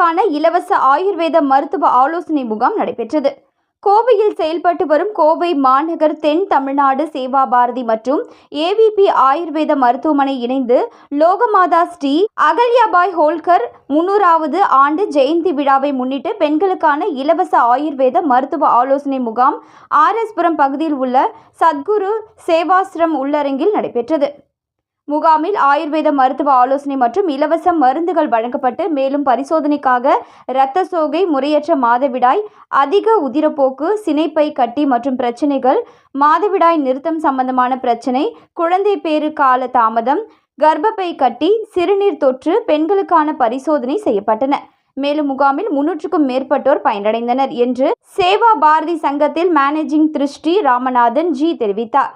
பெண்களுக்கான இலவச ஆயுர்வேத மருத்துவ ஆலோசனை முகாம் நடைபெற்றது. கோவையில் செயல்பட்டு வரும் கோவை மாநகர் தென் தமிழ்நாடு சேவா பாரதி மற்றும் ஏவிபி ஆயுர்வேத மருத்துவமனை இணைந்து லோகமாதா ஸ்ரீ அகல்யாபாய் ஹோல்கர் முன்னூறாவது ஆண்டு ஜெயந்தி விழாவை முன்னிட்டு பெண்களுக்கான இலவச ஆயுர்வேத மருத்துவ ஆலோசனை முகாம் ஆர்எஸ்புரம் பகுதியில் உள்ள சத்குரு சேவாசிரம் உள்ளரங்கில் நடைபெற்றது. முகாமில் ஆயுர்வேத மருத்துவ ஆலோசனை மற்றும் இலவச மருந்துகள் வழங்கப்பட்டு மேலும் பரிசோதனைக்காக இரத்த சோகை முறையற்ற மாதவிடாய் அதிக உதிரப்போக்கு சினைப்பை கட்டி மற்றும் பிரச்சனைகள் மாதவிடாய் நிறுத்தம் சம்பந்தமான பிரச்சனை குழந்தை பேறு கால தாமதம் கர்ப்பப்பை கட்டி சிறுநீர் தொற்று பெண்களுக்கான பரிசோதனை செய்யப்பட்டன. மேலும் முகாமில் முன்னூற்றுக்கும் மேற்பட்டோர் பயனடைந்தனர் என்று சேவா பாரதி சங்கத்தில் மேனேஜிங் திருஷ்டி ராமநாதன் ஜி தெரிவித்தார்.